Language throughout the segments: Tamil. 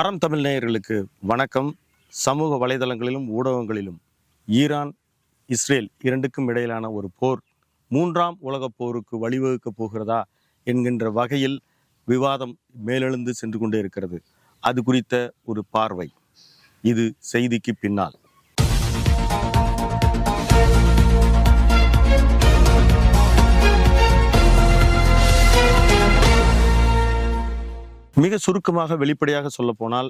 அறம் தமிழ் நேயர்களுக்கு வணக்கம். சமூக வலைதளங்களிலும் ஊடகங்களிலும் ஈரான் இஸ்ரேல் இரண்டுக்கும் இடையிலான ஒரு போர் மூன்றாம் உலகப் போருக்கு வழிவகுக்கப் போகிறதா என்கின்ற வகையில் விவாதம் மேலெழுந்து சென்று கொண்டே இருக்கிறது. அது குறித்த ஒரு பார்வை. இது செய்திக்கு பின்னால். மிக சுருக்கமாக வெளிப்படையாக சொல்லப்போனால்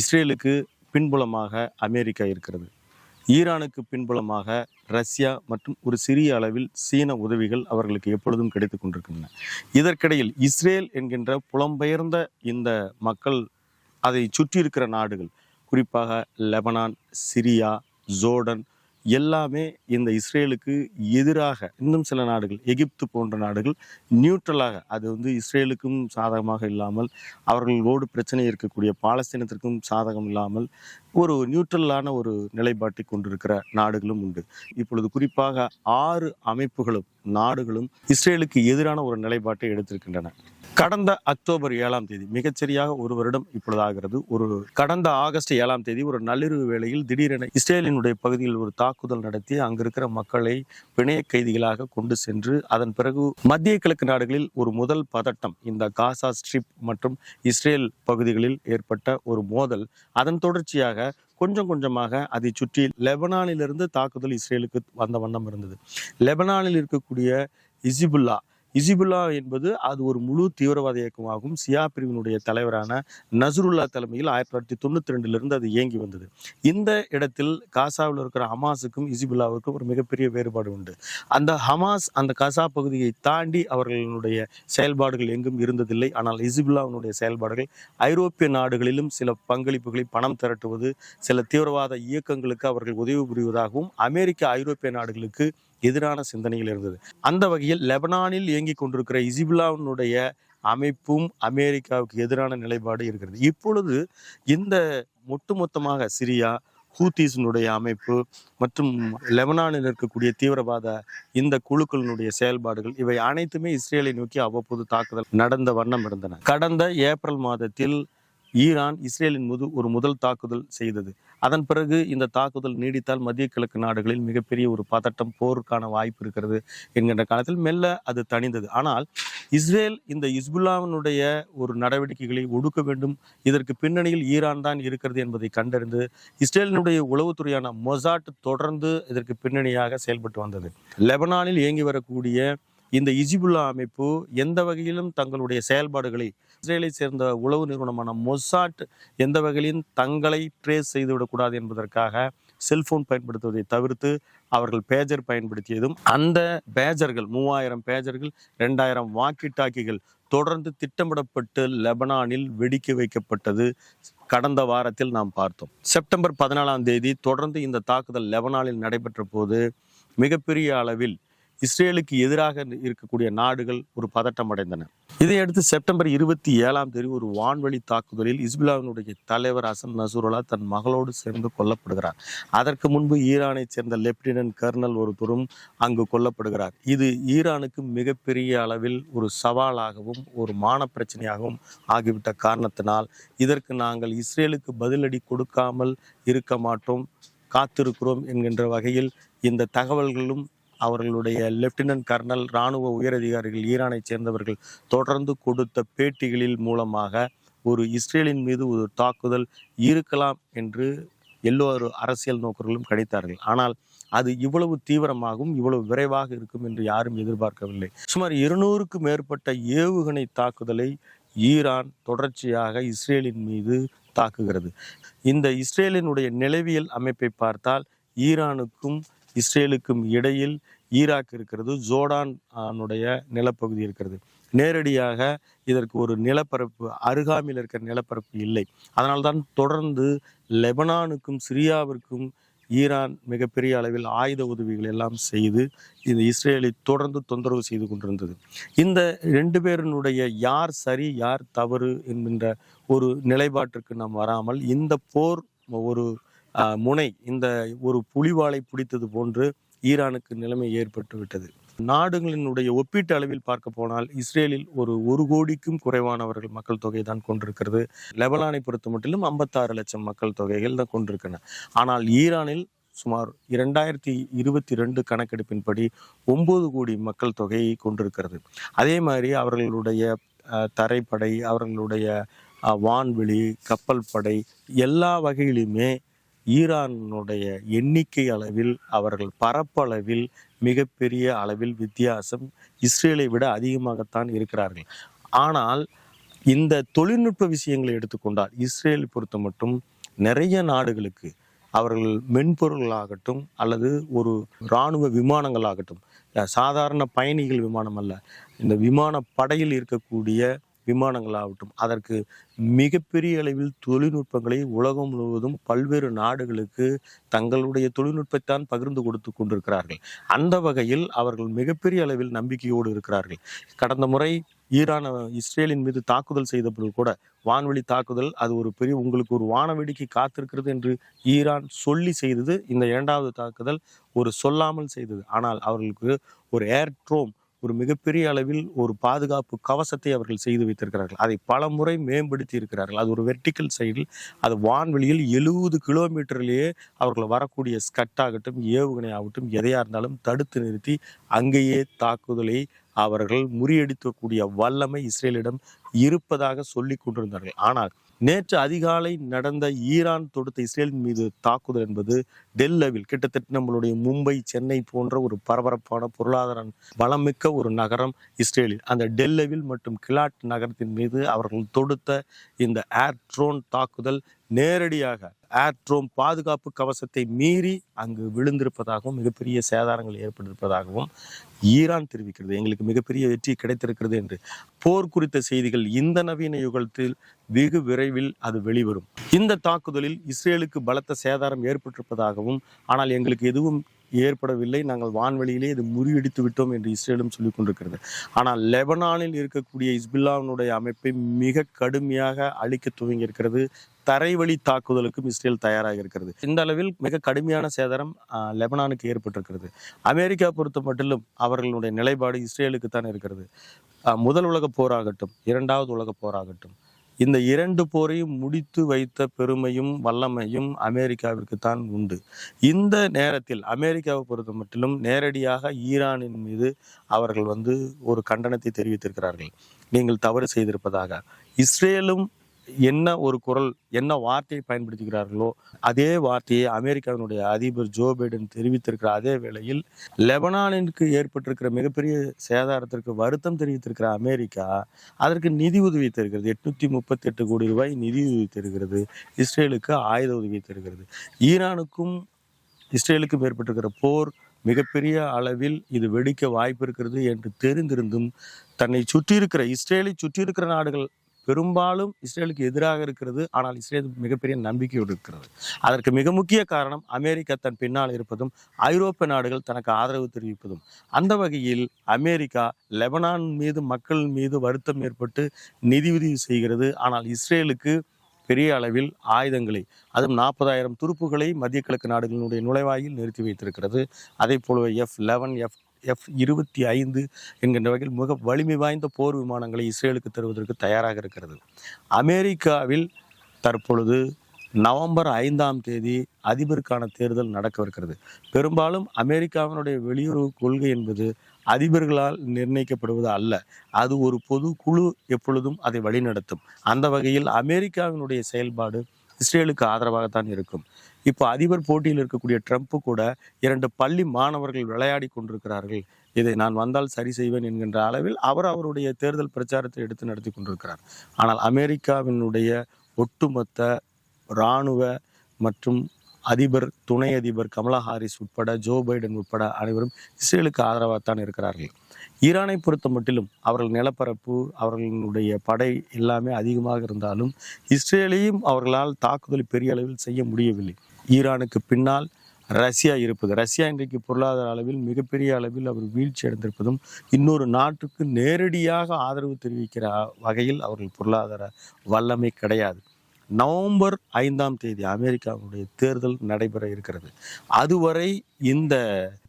இஸ்ரேலுக்கு பின்புலமாக அமெரிக்கா இருக்கிறது. ஈரானுக்கு பின்புலமாக ரஷ்யா மற்றும் ஒரு சிறிய அளவில் சீன உதவிகள் அவர்களுக்கு எப்பொழுதும் கிடைத்து கொண்டிருக்கின்றன. இதற்கிடையில் இஸ்ரேல் என்கின்ற புலம்பெயர்ந்த இந்த மக்கள் அதை சுற்றி இருக்கிற நாடுகள் குறிப்பாக லெபனான் சிரியா ஜோர்டன் எல்லாமே இந்த இஸ்ரேலுக்கு எதிராக இன்னும் சில நாடுகள் எகிப்து போன்ற நாடுகள் நியூட்ரலாக அது வந்து இஸ்ரேலுக்கும் சாதகமாக இல்லாமல் அவர்களோடு பிரச்சனை இருக்கக்கூடிய பாலஸ்தீனத்திற்கும் சாதகம் இல்லாமல் ஒரு நியூட்ரலான ஒரு நிலைப்பாட்டை கொண்டிருக்கிற நாடுகளும் உண்டு. இப்பொழுது குறிப்பாக ஆறு அமைப்புகளும் நாடுகளும் இஸ்ரேலுக்கு எதிரான ஒரு நிலைப்பாட்டை எடுத்திருக்கின்றன. கடந்த அக்டோபர் ஏழாம் தேதி மிகச்சரியாக ஒரு வருடம் இப்பொழுது ஆகிறது ஒரு கடந்த ஆகஸ்ட் ஏழாம் தேதி ஒரு நள்ளிரவு வேளையில் திடீரென இஸ்ரேலினுடைய பகுதியில் ஒரு தாக்குதல் நடத்தி அங்கிருக்கிற மக்களை பிணைய கைதிகளாக கொண்டு சென்று அதன் பிறகு மத்திய கிழக்கு நாடுகளில் ஒரு முதல் பதட்டம் இந்த காசா ஸ்ட்ரிப் மற்றும் இஸ்ரேல் பகுதிகளில் ஏற்பட்ட ஒரு மோதல். அதன் தொடர்ச்சியாக கொஞ்சம் கொஞ்சமாக அதை சுற்றி லெபனானிலிருந்து தாக்குதல் இஸ்ரேலுக்கு வந்த வண்ணம் இருந்தது. லெபனானில் இருக்கக்கூடிய இசிபுல்லா இசிபுல்லா என்பது அது ஒரு முழு தீவிரவாத இயக்கமாகும். சியா பிரிவினுடைய தலைவரான நசருல்லா தலைமையில் ஆயிரத்தி தொள்ளாயிரத்தி தொண்ணூத்தி ரெண்டுலேருந்து அது இயங்கி வந்தது. இந்த இடத்தில் காசாவில் இருக்கிற ஹமாஸுக்கும் இசிபுல்லாவுக்கும் ஒரு மிகப்பெரிய வேறுபாடு உண்டு. அந்த ஹமாஸ் அந்த காசா பகுதியை தாண்டி அவர்களுடைய செயல்பாடுகள் எங்கும் இருந்ததில்லை. ஆனால் இசிபுல்லாவினுடைய செயல்பாடுகள் ஐரோப்பிய நாடுகளிலும் சில பங்களிப்புகளை பணம் திரட்டுவது சில தீவிரவாத இயக்கங்களுக்கு அவர்கள் உதவி புரிவதாகவும் அமெரிக்க ஐரோப்பிய நாடுகளுக்கு எதிரான சிந்தனைகள் இருந்தது. அந்த வகையில் லெபனானில் இயங்கிக் கொண்டிருக்கிற இசிபிலாவினுடைய அமைப்பும் அமெரிக்காவுக்கு எதிரான நிலைப்பாடு இருக்கிறது. இப்பொழுது இந்த ஒட்டுமொத்தமாக சிரியா ஹூத்தீஸினுடைய அமைப்பு மற்றும் லெபனானில் இருக்கக்கூடிய தீவிரவாத இந்த குழுக்களினுடைய செயல்பாடுகள் இவை அனைத்துமே இஸ்ரேலை நோக்கி அவ்வப்போது தாக்குதல் நடந்த வண்ணம் இருந்தன. கடந்த ஏப்ரல் மாதத்தில் ஈரான் இஸ்ரேலின் மீது ஒரு முதல் தாக்குதல் செய்தது. அதன் பிறகு இந்த தாக்குதல் நீடித்தால் மத்திய கிழக்கு நாடுகளில் மிகப்பெரிய ஒரு பதட்டம் போருக்கான வாய்ப்பு இருக்கிறது என்கின்ற காலத்தில் மெல்ல அது தணிந்தது. ஆனால் இஸ்ரேல் இந்த இஸ்புல்லாவினுடைய ஒரு நடவடிக்கைகளை ஒடுக்க வேண்டும். இதற்கு பின்னணியில் ஈரான் தான் இருக்கிறது என்பதை கண்டறிந்து இஸ்ரேலினுடைய உளவுத்துறையான மொசாட் தொடர்ந்து இதற்கு பின்னணியாக செயல்பட்டு வந்தது. லெபனானில் இயங்கி வரக்கூடிய இந்த இஜிபுல்லா அமைப்பு எந்த வகையிலும் தங்களுடைய செயல்பாடுகளை இஸ்ரேலை சேர்ந்த உளவு நிறுவனமான மொசாட் எந்த வகையிலும் தங்களை ட்ரேஸ் செய்துவிடக்கூடாது என்பதற்காக செல்போன் பயன்படுத்துவதை தவிர்த்து அவர்கள் பேஜர் பயன்படுத்தியதும் அந்த பேஜர்கள் மூவாயிரம் பேஜர்கள் ரெண்டாயிரம் வாக்கி டாக்கிகள் தொடர்ந்து திட்டமிடப்பட்டு லெபனானில் வெடிக்க வைக்கப்பட்டது கடந்த வாரத்தில் நாம் பார்த்தோம். செப்டம்பர் பதினாலாம் தேதி தொடர்ந்து இந்த தாக்குதல் லெபனானில் நடைபெற்ற போது மிகப்பெரிய அளவில் இஸ்ரேலுக்கு எதிராக இருக்கக்கூடிய நாடுகள் ஒரு பதட்டம் அடைந்தன. இதையடுத்து செப்டம்பர் இருபத்தி ஏழாம் தேதி ஒரு வான்வழி தாக்குதலில் இஸ்புல்லாவினுடைய தலைவர் அசன் நசூரலா தன் மகளோடு சேர்ந்து கொல்லப்படுகிறார். அதற்கு முன்பு ஈரானைச் சேர்ந்த லெப்டினன்ட் கர்னல் ஒருத்தரும் அங்கு கொல்லப்படுகிறார். இது ஈரானுக்கு மிகப்பெரிய அளவில் ஒரு சவாலாகவும் ஒரு மான பிரச்சனையாகவும் ஆகிவிட்ட காரணத்தினால் இதற்கு நாங்கள் இஸ்ரேலுக்கு பதிலடி கொடுக்காமல் இருக்க மாட்டோம் காத்திருக்கிறோம் என்கின்ற வகையில் இந்த தகவல்களும் அவர்களுடைய லெப்டினன்ட் கர்னல் இராணுவ உயரதிகாரிகள் ஈரானை சேர்ந்தவர்கள் தொடர்ந்து கொடுத்த பேட்டிகளில் மூலமாக ஒரு இஸ்ரேலின் மீது ஒரு தாக்குதல் இருக்கலாம் என்று எல்லோரு அரசியல் நோக்கர்களும் கணித்தார்கள். ஆனால் அது இவ்வளவு தீவிரமாகவும் இவ்வளவு விரைவாக இருக்கும் என்று யாரும் எதிர்பார்க்கவில்லை. சுமார் இருநூறுக்கும் மேற்பட்ட ஏவுகணை தாக்குதலை ஈரான் தொடர்ச்சியாக இஸ்ரேலின் மீது தாக்குகிறது. இந்த இஸ்ரேலினுடைய நிலவியல் அமைப்பை பார்த்தால் ஈரானுக்கும் இஸ்ரேலுக்கும் இடையில் ஈராக் இருக்கிறது ஜோர்டான் நிலப்பகுதி இருக்கிறது. நேரடியாக இதற்கு ஒரு நிலப்பரப்பு அருகாமையில் இருக்கிற நிலப்பரப்பு இல்லை. அதனால்தான் தொடர்ந்து லெபனானுக்கும் சிரியாவிற்கும் ஈரான் மிகப்பெரிய அளவில் ஆயுத உதவிகள் எல்லாம் செய்து இந்த இஸ்ரேலை தொடர்ந்து தொந்தரவு செய்து கொண்டிருந்தது. இந்த ரெண்டு பேரினுடைய யார் சரி யார் தவறு என்கின்ற ஒரு நிலைப்பாட்டிற்கு நாம் வராமல் இந்த போர் ஒரு முனை இந்த ஒரு புலிவாலை பிடித்தது போன்று ஈரானுக்கு நிலைமை ஏற்பட்டுவிட்டது நாடுகளினுடைய ஒப்பீட்டு அளவில் பார்க்க போனால் இஸ்ரேலில் ஒரு ஒரு கோடிக்கும் குறைவானவர்கள் மக்கள் தொகை தான் கொண்டிருக்கிறது. லெபனானை பொறுத்த மட்டிலும் ஐம்பத்தாறு லட்சம் மக்கள் தொகைகள் தான் கொண்டிருக்கின்றன. ஆனால் ஈரானில் சுமார் இரண்டாயிரத்தி இருபத்தி ரெண்டு கணக்கெடுப்பின்படி ஒன்பது கோடி மக்கள் தொகையை கொண்டிருக்கிறது. அதே மாதிரி அவர்களுடைய தரைப்படை அவர்களுடைய வான்வெளி கப்பல் படை எல்லா வகையிலுமே ஈரானுடைய எண்ணிக்கை அளவில் அவர்கள் பரப்பளவில் மிகப்பெரிய அளவில் வித்தியாசம் இஸ்ரேலை விட அதிகமாகத்தான் இருக்கிறார்கள். ஆனால் இந்த தொழில்நுட்ப விஷயங்களை எடுத்துக்கொண்டால் இஸ்ரேலை பொறுத்த மட்டும் நிறைய நாடுகளுக்கு அவர்கள் மென்பொருள்களாகட்டும் அல்லது ஒரு இராணுவ விமானங்களாகட்டும் சாதாரண பயணிகள் விமானம் அல்ல இந்த விமான படையில் இருக்கக்கூடிய விமானங்களாகட்டும் அதற்கு மிகப்பெரிய அளவில் தொழில்நுட்பங்களை உலகம் முழுவதும் பல்வேறு நாடுகளுக்கு தங்களுடைய தொழில்நுட்பத்தான் பகிர்ந்து கொடுத்து கொண்டிருக்கிறார்கள். அந்த வகையில் அவர்கள் மிகப்பெரிய அளவில் நம்பிக்கையோடு இருக்கிறார்கள். கடந்த முறை ஈரான் இஸ்ரேலின் மீது தாக்குதல் செய்தபோது கூட வான்வெளி தாக்குதல் அது ஒரு பெரிய உங்களுக்கு ஒரு வானவெடிக்கை காத்திருக்கிறது என்று ஈரான் சொல்லி செய்தது. இந்த இரண்டாவது தாக்குதல் ஒரு சொல்லாமல் செய்தது. ஆனால் அவர்களுக்கு ஒரு ஏர்ட்ரோம் ஒரு மிகப்பெரிய அளவில் ஒரு பாதுகாப்பு கவசத்தை அவர்கள் செய்து வைத்திருக்கிறார்கள். அதை பல முறை மேம்படுத்தி இருக்கிறார்கள். அது ஒரு வெர்டிக்கல் சைடில் அது வான்வெளியில் எழுபது கிலோமீட்டர்லேயே அவர்கள் வரக்கூடிய ஸ்கட் ஆகட்டும் ஏவுகணை ஆகட்டும் எதையா இருந்தாலும் தடுத்து நிறுத்தி அங்கேயே தாக்குதலை அவர்கள் முறியடிக்கக்கூடிய வல்லமை இஸ்ரேலிடம் இருப்பதாக சொல்லி கொண்டிருந்தார்கள். ஆனால் நேற்று அதிகாலை நடந்த ஈரான் தொடுத்த இஸ்ரேலின் மீது தாக்குதல் என்பது டெல்லவில் கிட்டத்தட்ட நம்மளுடைய மும்பை சென்னை போன்ற ஒரு பரபரப்பான பொருளாதார வளமிக்க ஒரு நகரம் இஸ்ரேலில். அந்த டெல்லவில் மற்றும் கிலாட் நகரத்தின் மீது அவர்கள் தொடுத்த இந்த ஏர் ட்ரோன் தாக்குதல் நேரடியாக ஆட்ரோம் பாதுகாப்பு கவசத்தை மீறி அங்கு விழுந்திருப்பதாகவும் மிகப்பெரிய சேதாரங்கள் ஏற்பட்டிருப்பதாகவும் ஈரான் தெரிவிக்கிறது. எங்களுக்கு மிகப்பெரிய வெற்றி கிடைத்திருக்கிறது என்று. போர் குறித்த செய்திகள் இந்த நவீன யுகத்தில் வெகு விரைவில் அது வெளிவரும். இந்த தாக்குதலில் இஸ்ரேலுக்கு பலத்த சேதாரம் ஏற்பட்டிருப்பதாகவும் ஆனால் எங்களுக்கு எதுவும் ஏற்படவில்லை. நாங்கள் வான்வெளியிலே இது முறியடித்து விட்டோம் என்று இஸ்ரேலும் சொல்லிக் கொண்டிருக்கிறது. ஆனால் லெபனானில் இருக்கக்கூடிய இஸ்பில்லாவினுடைய அமைப்பை மிக கடுமையாக அழிக்க துவங்கி இருக்கிறது தரைவழி தாக்குதலுக்கும் இஸ்ரேல் தயாராக இருக்கிறது. இந்த அளவில் மிக கடுமையான சேதாரம் லெபனானுக்கு ஏற்பட்டிருக்கிறது. அமெரிக்கா பொறுத்த மட்டிலும் அவர்களுடைய நிலைப்பாடு இஸ்ரேலுக்கு தான் இருக்கிறது. முதல் உலக போராகட்டும் இரண்டாவது உலக போராகட்டும் இந்த இரண்டு போரையும் முடித்து வைத்த பெருமையும் வல்லமையும் அமெரிக்காவிற்கு தான் உண்டு. இந்த நேரத்தில் அமெரிக்காவை பொறுத்த மட்டிலும் நேரடியாக ஈரானின் மீது அவர்கள் வந்து ஒரு கண்டனத்தை தெரிவித்திருக்கிறார்கள். நீங்கள் தவறு செய்திருப்பதாக. இஸ்ரேலும் என்ன ஒரு குரல் என்ன வார்த்தையை பயன்படுத்துகிறார்களோ அதே வார்த்தையை அமெரிக்காவினுடைய அதிபர் ஜோ பைடன் தெரிவித்திருக்கிற அதே வேளையில் லெபனானிற்கு ஏற்பட்டிருக்கிற மிகப்பெரிய சேதாரத்திற்கு வருத்தம் தெரிவித்திருக்கிற அமெரிக்கா அதற்கு நிதி உதவி தருகிறது. எட்நூத்தி முப்பத்தி எட்டு கோடி ரூபாய் நிதி உதவி தருகிறது. இஸ்ரேலுக்கு ஆயுத உதவி தருகிறது. ஈரானுக்கும் இஸ்ரேலுக்கும் ஏற்பட்டிருக்கிற போர் மிகப்பெரிய அளவில் இது வெடிக்க வாய்ப்பு இருக்கிறது என்று தெரிந்திருந்தும் தன்னை சுற்றி இருக்கிற இஸ்ரேலை சுற்றி இருக்கிற நாடுகள் பெரும்பாலும் இஸ்ரேலுக்கு எதிராக இருக்கிறது. ஆனால் இஸ்ரேல் மிகப்பெரிய நம்பிக்கையோடு இருக்கிறது. அதற்கு மிக முக்கிய காரணம் அமெரிக்கா தன் பின்னால் இருப்பதும் ஐரோப்பிய நாடுகள் தனக்கு ஆதரவு தெரிவிப்பதும். அந்த வகையில் அமெரிக்கா லெபனான் மீது மக்கள் மீது வருத்தம் ஏற்பட்டு நிதி உதவி செய்கிறது. ஆனால் இஸ்ரேலுக்கு பெரிய அளவில் ஆயுதங்களை அதுவும் நாற்பதாயிரம் துருப்புகளை மத்திய கிழக்கு நாடுகளினுடைய நுழைவாயில் நிறுத்தி வைத்திருக்கிறது. அதே போலவே எஃப் லெவன் எஃப் எஃப் இருபத்தி ஐந்து என்கின்ற வகையில் மிக வலிமை வாய்ந்த போர் விமானங்களை இஸ்ரேலுக்கு தருவதற்கு தயாராக இருக்கிறது. அமெரிக்காவில் தற்பொழுது நவம்பர் ஐந்தாம் தேதி அதிபருக்கான தேர்தல் நடக்கவிருக்கிறது பெரும்பாலும் அமெரிக்காவினுடைய வெளியுறவு கொள்கை என்பது அதிபர்களால் நிர்ணயிக்கப்படுவது அல்ல. அது ஒரு பொது குழு எப்பொழுதும் அதை வழிநடத்தும். அந்த வகையில் அமெரிக்காவினுடைய செயல்பாடு இஸ்ரேலுக்கு ஆதரவாகத்தான் இருக்கும். இப்போ அதிபர் போட்டியில் இருக்கக்கூடிய ட்ரம்ப் கூட இரண்டு பள்ளி மாணவர்கள் விளையாடி கொண்டிருக்கிறார்கள். இதை நான் வந்தால் சரி செய்வேன் என்கின்ற அளவில் அவர் அவருடைய தேர்தல் பிரச்சாரத்தை எடுத்து நடத்தி கொண்டிருக்கிறார். ஆனால் அமெரிக்காவினுடைய ஒட்டுமொத்த இராணுவ மற்றும் அதிபர் துணை அதிபர் கமலா ஹாரிஸ் உட்பட ஜோ பைடன் உட்பட அனைவரும் இஸ்ரேலுக்கு ஆதரவாகத்தான் இருக்கிறார்கள். ஈரானை பொறுத்த மட்டிலும் அவர்கள் நிலப்பரப்பு அவர்களுடைய படை எல்லாமே அதிகமாக இருந்தாலும் இஸ்ரேலையும் அவர்களால் தாக்குதல் பெரிய அளவில் செய்ய முடியவில்லை. ஈரானுக்கு பின்னால் ரஷ்யா இருப்பது. ரஷ்யா இன்றைக்கு பொருளாதார அளவில் மிகப்பெரிய அளவில் அவர் வீழ்ச்சி அடைந்திருப்பதும் இன்னொரு நாட்டுக்கு நேரடியாக ஆதரவு தெரிவிக்கிற வகையில் அவர்கள் பொருளாதார வல்லமை கிடையாது. நவம்பர் ஐந்தாம் தேதி அமெரிக்காவுடைய தேர்தல் நடைபெற இருக்கிறது. அதுவரை இந்த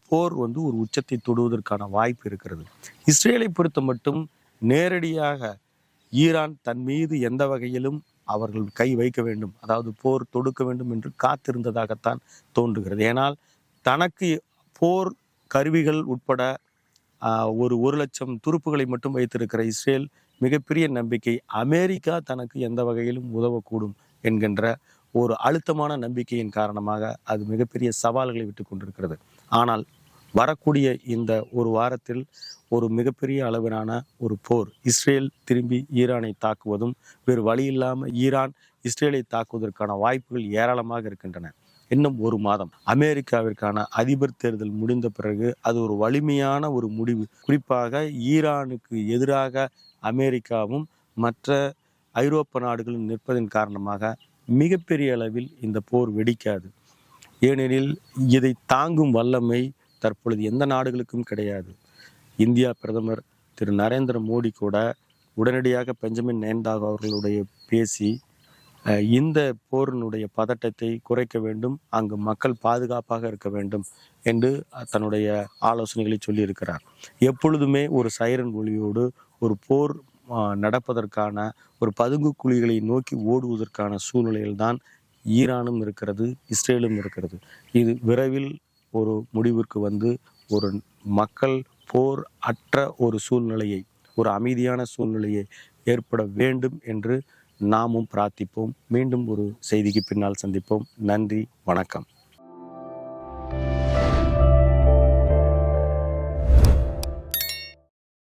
போர் வந்து ஒரு உச்சத்தை தொடுவதற்கான வாய்ப்பு இருக்கிறது. இஸ்ரேலை பொறுத்த மட்டும் நேரடியாக ஈரான் தன் மீது எந்த வகையிலும் அவர்கள் கை வைக்க வேண்டும் அதாவது போர் தொடுக்க வேண்டும் என்று காத்திருந்ததாகத்தான் தோன்றுகிறது. ஏனால் தனக்கு போர் கருவிகள் உட்பட ஒரு ஒரு லட்சம் துருப்புகளை மட்டும் வைத்திருக்கிற இஸ்ரேல் மிகப்பெரிய நம்பிக்கை அமெரிக்கா தனக்கு எந்த வகையிலும் உதவக்கூடும் என்கின்ற ஒரு அழுத்தமான நம்பிக்கையின் காரணமாக அது மிகப்பெரிய சவால்களை விட்டு கொண்டிருக்கிறது. ஆனால் வரக்கூடிய இந்த ஒரு வாரத்தில் ஒரு மிகப்பெரிய அளவிலான ஒரு போர் இஸ்ரேல் திரும்பி ஈரானை தாக்குவதும் வேறு வழி இல்லாமல் ஈரான் இஸ்ரேலை தாக்குவதற்கான வாய்ப்புகள் ஏராளமாக இருக்கின்றன. இன்னும் ஒரு மாதம். அமெரிக்காவிற்கான அதிபர் தேர்தல் முடிந்த பிறகு அது ஒரு வலிமையான ஒரு முடிவு. குறிப்பாக ஈரானுக்கு எதிராக அமெரிக்காவும் மற்ற ஐரோப்ப நாடுகளும் நிற்பதன் காரணமாக மிகப்பெரிய அளவில் இந்த போர் வெடிக்காது. ஏனெனில் இதை தாங்கும் வல்லமை தற்பொழுது எந்த நாடுகளுக்கும் கிடையாது. இந்தியா பிரதமர் திரு. நரேந்திர மோடி கூட உடனடியாக பெஞ்சமின் நேந்தாக் அவர்களுடைய பேசி இந்த போரினுடைய பதட்டத்தை குறைக்க வேண்டும் அங்கு மக்கள் பாதுகாப்பாக இருக்க வேண்டும் என்று தன்னுடைய ஆலோசனைகளை சொல்லியிருக்கிறார். எப்பொழுதுமே ஒரு சைரன் ஒளியோடு ஒரு போர் நடப்பதற்கான ஒரு பதுங்கு குழிகளை நோக்கி ஓடுவதற்கான சூழ்நிலையில்தான் ஈரானும் இருக்கிறது இஸ்ரேலும் இருக்கிறது. இது விரைவில் ஒரு முடிவிற்கு வந்து ஒரு மக்கள் போர் அற்ற ஒரு சூழ்நிலையை ஒரு அமைதியான சூழ்நிலையை ஏற்பட வேண்டும் என்று நாமும் பிரார்த்திப்போம். மீண்டும் ஒரு செய்திக்கு பின்னால் சந்திப்போம். நன்றி வணக்கம்.